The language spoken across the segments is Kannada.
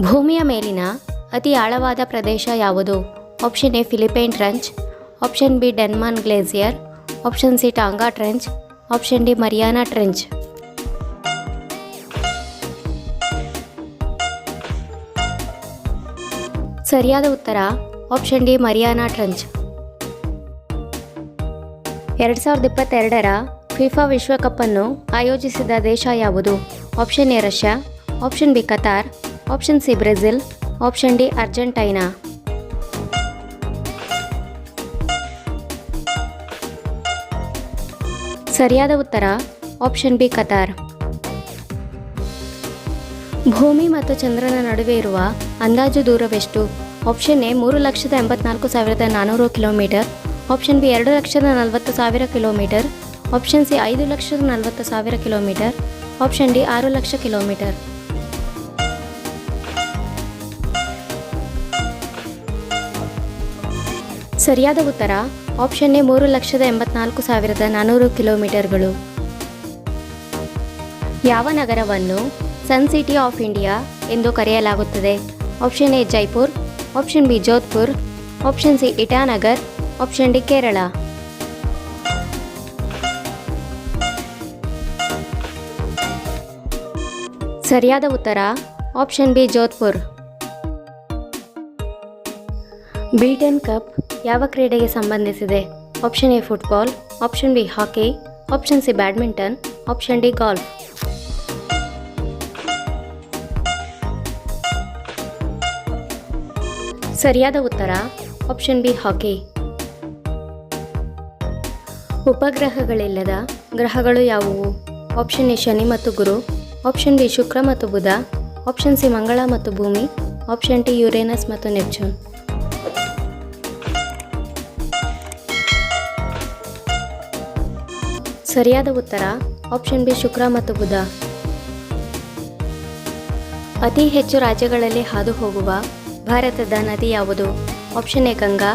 ಭೂಮಿಯ ಮೇಲಿನ ಅತಿ ಆಳವಾದ ಪ್ರದೇಶ ಯಾವುದು? Option A Philippine trench option B Denman glacier option C Tonga trench option D Mariana trench ಸರಿಯಾದ ಉತ್ತರ ಆಪ್ಷನ್ ಡಿ ಮರಿಯಾನಾ ಟ್ರೆಂಚ್ ಎರಡು ಸಾವಿರದ ಇಪ್ಪತ್ತೆರಡರ ಫಿಫಾ ವಿಶ್ವಕಪ್ಪನ್ನು ಆಯೋಜಿಸಿದ ದೇಶ ಯಾವುದು? Option A Russia option B Qatar option C Brazil option D Argentina ಸರಿಯಾದ ಉತ್ತರ ಆಪ್ಷನ್ ಬಿ ಕತಾರ್ ಭೂಮಿ ಮತ್ತು ಚಂದ್ರನ ನಡುವೆ ಇರುವ ಅಂದಾಜು ದೂರವೆಷ್ಟು? ಆಪ್ಷನ್ ಎ ಮೂರು ಲಕ್ಷದ ಎಂಬತ್ನಾಲ್ಕು ಸಾವಿರದ ನಾನ್ನೂರು ಕಿಲೋಮೀಟರ್. ಆಪ್ಷನ್ ಬಿ ಎರಡು ಲಕ್ಷದ ನಲವತ್ತು ಸಾವಿರ ಕಿಲೋಮೀಟರ್. ಆಪ್ಷನ್ ಸಿ ಐದು ಲಕ್ಷದ ನಲವತ್ತು ಸಾವಿರ ಕಿಲೋಮೀಟರ್. ಆಪ್ಷನ್ ಡಿ ಆರು ಲಕ್ಷ ಕಿಲೋಮೀಟರ್. ಸರಿಯಾದ ಉತ್ತರ ಆಪ್ಷನ್ ಎ ಮೂರು ಲಕ್ಷದ ಎಂಬತ್ನಾಲ್ಕು ಸಾವಿರದ ನಾನ್ನೂರು ಕಿಲೋಮೀಟರ್ಗಳು. ಯಾವ ನಗರವನ್ನು ಸನ್ ಸಿಟಿ ಆಫ್ ಇಂಡಿಯಾ ಎಂದು ಕರೆಯಲಾಗುತ್ತದೆ? Option A Jaipur option B Jodhpur option C Itanagar option D Kerala. ಸರಿಯಾದ ಉತ್ತರ option B Jodhpur. Beighton cup ಯಾವ ಕ್ರೀಡೆಗೆ ಸಂಬಂಧಿಸಿದೆ? Option A football, option B hockey, option C badminton, option D golf. ಸರಿಯಾದ ಉತ್ತರ, ಆಪ್ಷನ್ ಬಿ ಹಾಕಿ. ಉಪಗ್ರಹಗಳಿಲ್ಲದ ಗ್ರಹಗಳು ಯಾವುವು? ಆಪ್ಷನ್ ಎ ಶನಿ ಮತ್ತು ಗುರು, ಆಪ್ಷನ್ ಬಿ ಶುಕ್ರ ಮತ್ತು ಬುಧ, ಆಪ್ಷನ್ ಸಿ ಮಂಗಳ ಮತ್ತು ಭೂಮಿ, ಆಪ್ಷನ್ ಟಿ ಯುರೇನಸ್ ಮತ್ತು ನೆಪ್ಚೂನ್. ಸರಿಯಾದ ಉತ್ತರ ಆಪ್ಷನ್ ಬಿ ಶುಕ್ರ ಮತ್ತು ಬುಧ. ಅತಿ ಹೆಚ್ಚು ರಾಜ್ಯಗಳಲ್ಲಿ ಹಾದು ಹೋಗುವ ಭಾರತದ ನದಿ ಯಾವುದು? Option A Ganga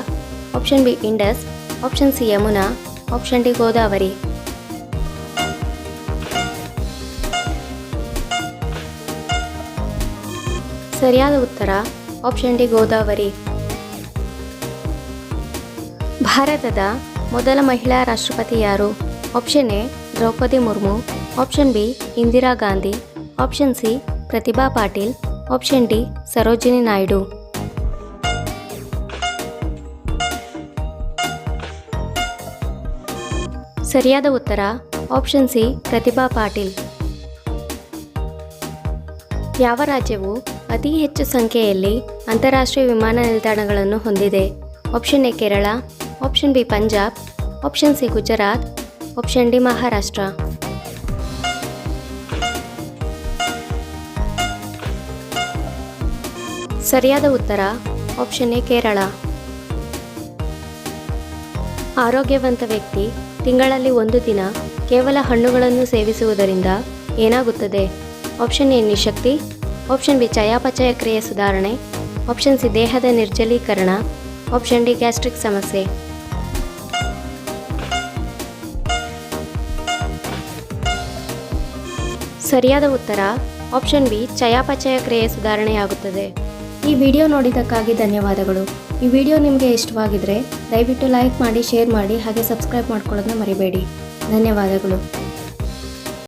option B Indus option C Yamuna option D Godavari. ಸರಿಯಾದ ಉತ್ತರ ಆಪ್ಷನ್ ಡಿ ಗೋದಾವರಿ. ಭಾರತದ ಮೊದಲ ಮಹಿಳಾ ರಾಷ್ಟ್ರಪತಿ ಯಾರು? Option A Droupadi Murmu option B Indira Gandhi option C Pratibha Patil option D Sarojini Naidu ಸರಿಯಾದ ಉತ್ತರ ಆಪ್ಷನ್ ಸಿ ಪ್ರತಿಭಾ ಪಾಟೀಲ್ ಯಾವ ರಾಜ್ಯವು ಅತಿ ಹೆಚ್ಚು ಸಂಖ್ಯೆಯಲ್ಲಿ ಅಂತಾರಾಷ್ಟ್ರೀಯ ವಿಮಾನ ನಿಲ್ದಾಣಗಳನ್ನು ಹೊಂದಿದೆ? Option A Kerala option B Punjab option C Gujarat option D Maharashtra ಸರಿಯಾದ ಉತ್ತರ ಆಪ್ಷನ್ ಎ ಕೇರಳ ಆರೋಗ್ಯವಂತ ವ್ಯಕ್ತಿ, ತಿಂಗಳಲ್ಲಿ ಒಂದು ದಿನ ಕೇವಲ ಹಣ್ಣುಗಳನ್ನು ಸೇವಿಸುವುದರಿಂದ ಏನಾಗುತ್ತದೆ? ಆಪ್ಷನ್ ಎ ನಿಶಕ್ತಿ. ಆಪ್ಷನ್ ಬಿ ಚಯಾಪಚಯ ಕ್ರಿಯೆ ಸುಧಾರಣೆ. ಆಪ್ಷನ್ ಸಿ ದೇಹದ ನಿರ್ಜಲೀಕರಣ. ಆಪ್ಷನ್ ಡಿ ಗ್ಯಾಸ್ಟ್ರಿಕ್ ಸಮಸ್ಯೆ. ಸರಿಯಾದ ಉತ್ತರ ಆಪ್ಷನ್ ಬಿ ಚಯಾಪಚಯ ಕ್ರಿಯೆ ಸುಧಾರಣೆಯಾಗುತ್ತದೆ. ಈ ವಿಡಿಯೋ ನೋಡಿದ್ದಕ್ಕಾಗಿ ಧನ್ಯವಾದಗಳು. ಈ ವಿಡಿಯೋ ನಿಮಗೆ ಇಷ್ಟವಾಗಿದ್ದರೆ ದಯವಿಟ್ಟು ಲೈಕ್ ಮಾಡಿ, ಶೇರ್ ಮಾಡಿ ಹಾಗೆ ಸಬ್ಸ್ಕ್ರೈಬ್ ಮಾಡ್ಕೊಳ್ಳೋದನ್ನ ಮರಿಬೇಡಿ. ಧನ್ಯವಾದಗಳು.